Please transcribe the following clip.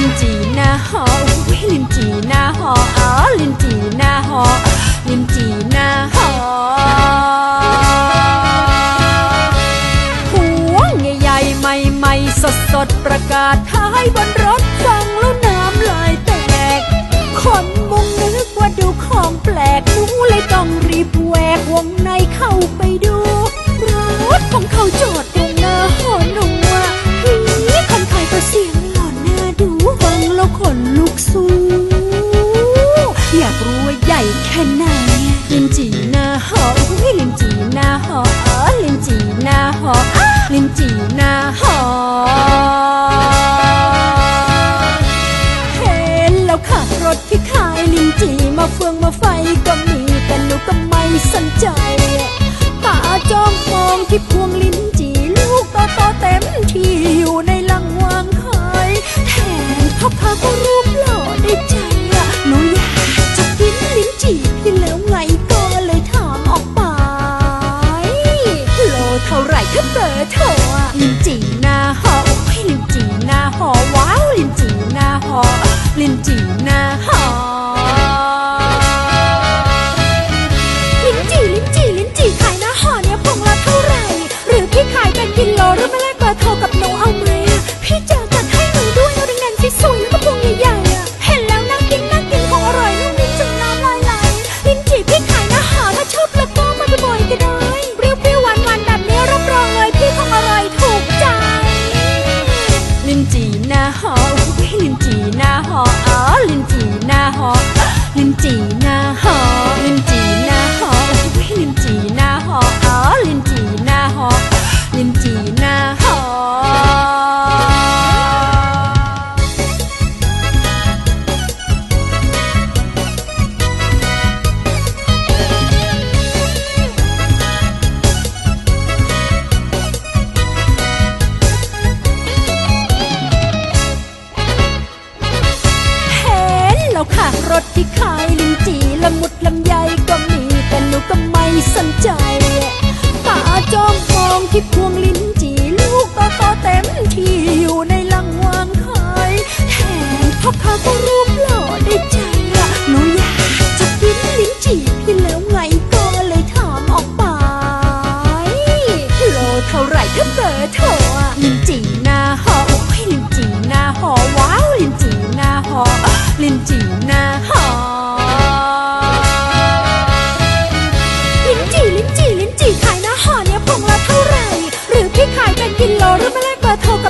ลินจีหน้าหอลินจีหน้าหออ๋อลินจีหน้าหอลินจีหน้าหอหัวใหญ่ๆใหม่สดสดประกาศท้ายบนรถ หญ่แค่ไหนลินจีหน้าหอลินจีหน้าหออ๋อลินจีหน้าหอลินจีหน้าหอเห็นแล้วค่ะรถที่ขายลินจีมาเฟืองมาไฟก็มีแต่หนูก็ไม่สนใจตาจ้องมองที่พวงลิ้น นลิ้นจีพี่แล้วไงก็เลยถามออกไป โลเท่าไหร่ถ้าเบอร์โทรอะลิ้นจีาหอลินจีหน้าหออ๋อลินจีหน้าหอลินจีหน้าหอลินจีหน้า ค่ะรถที่ขายลินจีละมุดลำไยก็มีแต่หนูก็ไม่สนใจตาจ้องมองที่พวงลิ้นจีลูกโตโตเต็มที่อยู่ในลังวางขายแถมพ่อค้าก็รูปหล่อได้ใจอะหนูอยากจะกินลิ้นจีพี่แล้วไงก็เลยถามออกไปโลเท่าไหร่ถ้าเบอร์โทรอะลิ้นจี กินหล่อหรือไม่เล่นปลาเท่ากับ